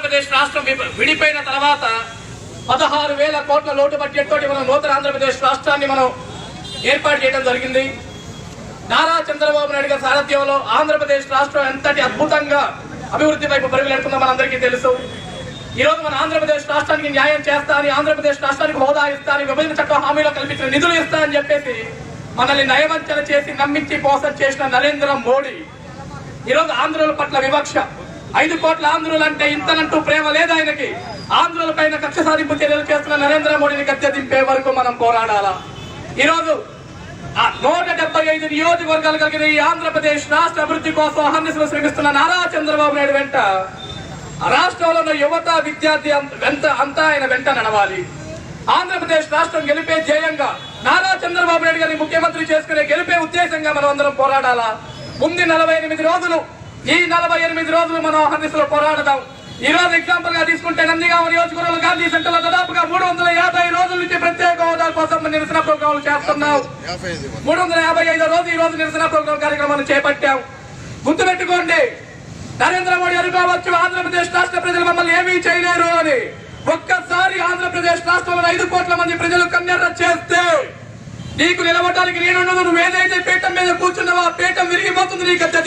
ఆంధ్రప్రదేశ్ రాష్ట్రం విడిపోయిన తర్వాత పదహారు వేల కోట్ల లోటు బడ్జెట్ తోటి మనం నూతన ఆంధ్రప్రదేశ్ రాష్ట్రాన్ని మనం ఏర్పాటు చేయడం జరిగింది. నారా చంద్రబాబు నాయుడు గారి సారథ్యంలో ఆంధ్రప్రదేశ్ రాష్ట్రం ఎంతటి అద్భుతంగా అభివృద్ధి వైపు పరుగులెడుతుందో మనందరికీ తెలుసు. ఈరోజు మన ఆంధ్రప్రదేశ్ రాష్ట్రానికి న్యాయం చేస్తా అని ఆంధ్రప్రదేశ్ రాష్ట్రానికి హోదా ఇస్తా అని విభజన చట్టం హామీలో కల్పించిన నిధులు ఇస్తా అని చెప్పేసి మనల్ని నయవంచన చేసి నమ్మించి మోసం చేసిన నరేంద్ర మోడీ. ఈరోజు ఆంధ్రుల పట్ల వివక్ష. ఐదు కోట్ల ఆంధ్రులు అంటే ఇంతనంటూ ప్రేమ లేదు ఆయనకి. ఆంధ్రుల పైన కక్ష సాధింపు చర్యలు చేస్తున్న నరేంద్ర మోడీని గద్దె దింపే వరకు మనం పోరాడాలా. ఈరోజు నూట డెబ్బై ఐదు నియోజకవర్గాలు కలిగిన ఈ ఆంధ్రప్రదేశ్ రాష్ట్ర అభివృద్ధి కోసం అహర్నిశలు శ్రమిస్తున్న నారా చంద్రబాబు నాయుడు వెంట రాష్ట్రంలో యువత విద్యార్థి అంత- వెంట అంతా ఆయన వెంట నడవాలి. ఆంధ్రప్రదేశ్ రాష్ట్రం గెలిపే ధ్యేయంగా నారా చంద్రబాబు నాయుడు గారిని ముఖ్యమంత్రి చేసుకునే గెలిపే ఉద్దేశంగా మనం అందరం పోరాడాలా? ముందు నలభై ఎనిమిది రోజులు ఈ నలభై ఎనిమిది రోజులు మనం అహర్నిశలో పోరాడదాం. ఈ రోజు ఎగ్జాంపుల్గా తీసుకుంటే నందిగామ నియోజకవర్గంలో గాంధీ సెంటర్లో దాదాపుగా మూడు వందల యాభై రోజుల నుంచి ప్రత్యేక హోదా కోసం నిరసన ప్రోగ్రాంలు చేస్తున్నాం. మూడు వందల యాభై ఐదో రోజు ఈ రోజు నిరసన ప్రోగ్రాం కార్యక్రమాన్ని చేపట్టాం. గుర్తుపెట్టుకోండి నరేంద్ర మోడీ అనుకోవచ్చు ఆంధ్రప్రదేశ్ రాష్ట్ర ప్రజలు మమ్మల్ని ఏమీ చేయలేరు అని. ఒక్కసారి ఆంధ్రప్రదేశ్ రాష్ట్రంలో ఐదు కోట్ల మంది ప్రజలు కన్నెర్ర చేస్తే నీకు నిలబడడానికి నేనున్నది నువ్వు ఏదైతే పీఠం మీద కూర్చున్నావో ఆ పీఠం విరిగిపోతుంది నీ గద్దె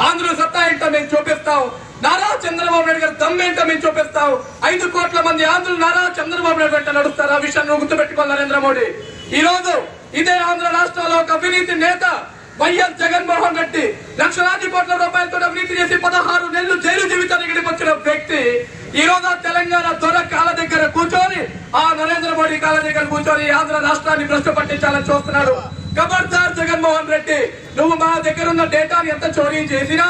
దిగిపోతుంది సత్తా ఏంటో మేము చూపిస్తాం. నారా చంద్రబాబు నాయుడు గారు దమ్మేంటో మేము చూపిస్తాం. ఐదు కోట్ల మంది ఆంధ్రులు నారా చంద్రబాబు నాయుడు వెంట నడుస్తారు. ఆ విషయాన్ని నువ్వు గుర్తుపెట్టుకోవాలి నరేంద్ర మోడీ. ఈ రోజు ఇదే ఆంధ్ర రాష్ట్రంలో ఒక అవినీతి నేత వైఎస్ జగన్మోహన్ రెడ్డి లక్షలాది కోట్ల రూపాయలతో అవినీతి చేసి పదహారు నెలలు జైలు జీవితాన్ని గడిపొచ్చిన వ్యక్తి ఈ రోజు తెలంగాణ దొర కాళ్ళ దగ్గర కూర్చొని ఆ నరేంద్ర మోడీ కాళ్ళ దగ్గర కూర్చొని ఆంధ్ర రాష్ట్రాన్ని భ్రష్టు పట్టించాలని చూస్తున్నాడు. ఖబర్దార్ జగన్మోహన్ రెడ్డి నువ్వు మా దగ్గర ఉన్న డేటాని ఎంత చోరీ చేసినా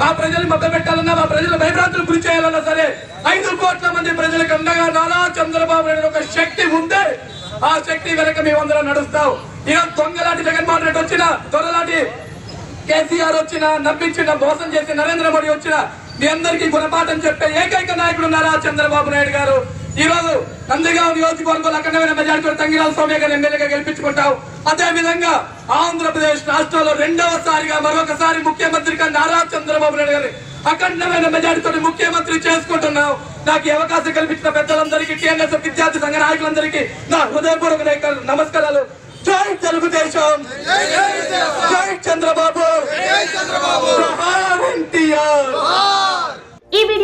మా ప్రజలు మభ్య పెట్టాలన్నా మా ప్రజలు భయభ్రాంతులు గురి చేయాలన్నా సరే ఐదు కోట్ల మంది ప్రజలకు అండగా నారా చంద్రబాబు నాయుడు ఒక శక్తి ఉందే ఆ శక్తి వెనక మేమందరం నడుస్తాం. ఇక దొంగలాంటి జగన్మోహన్ రెడ్డి వచ్చిన దొరలాంటి కేసీఆర్ వచ్చిన నవ్వించిన మోసం చేసి నరేంద్ర మోడీ వచ్చిన మీ అందరికీ గుణపాఠం చెప్పే ఏకైక నాయకుడు నారా చంద్రబాబు నాయుడు గారు. ఈ రోజు నందిగాం నియోజకవర్గంలో అఖండమైన మెజార్టీ తంగిరాల స్వామి గారిని ఎమ్మెల్యేగా గెలిపించుకుంటాం అదే విధంగా ఆంధ్రప్రదేశ్ రాష్ట్రంలో రెండవసారిగా మరొకసారి ముఖ్యమంత్రిగా నారా చంద్రబాబు నాయుడు గారి అఖండమైన మెజార్టీతో ముఖ్యమంత్రి చేసుకుంటున్నావు. నాకు అవకాశం కల్పించిన పెద్దలందరికీ టీఎన్ఎస్ విద్యార్థి సంఘ నాయకులందరికీ నా హృదయపూర్వక నమస్కారాలు. జై తెలుగుదేశం జై చంద్రబాబు జోహార్ ఎన్టీఆర్ ఈ వీడియో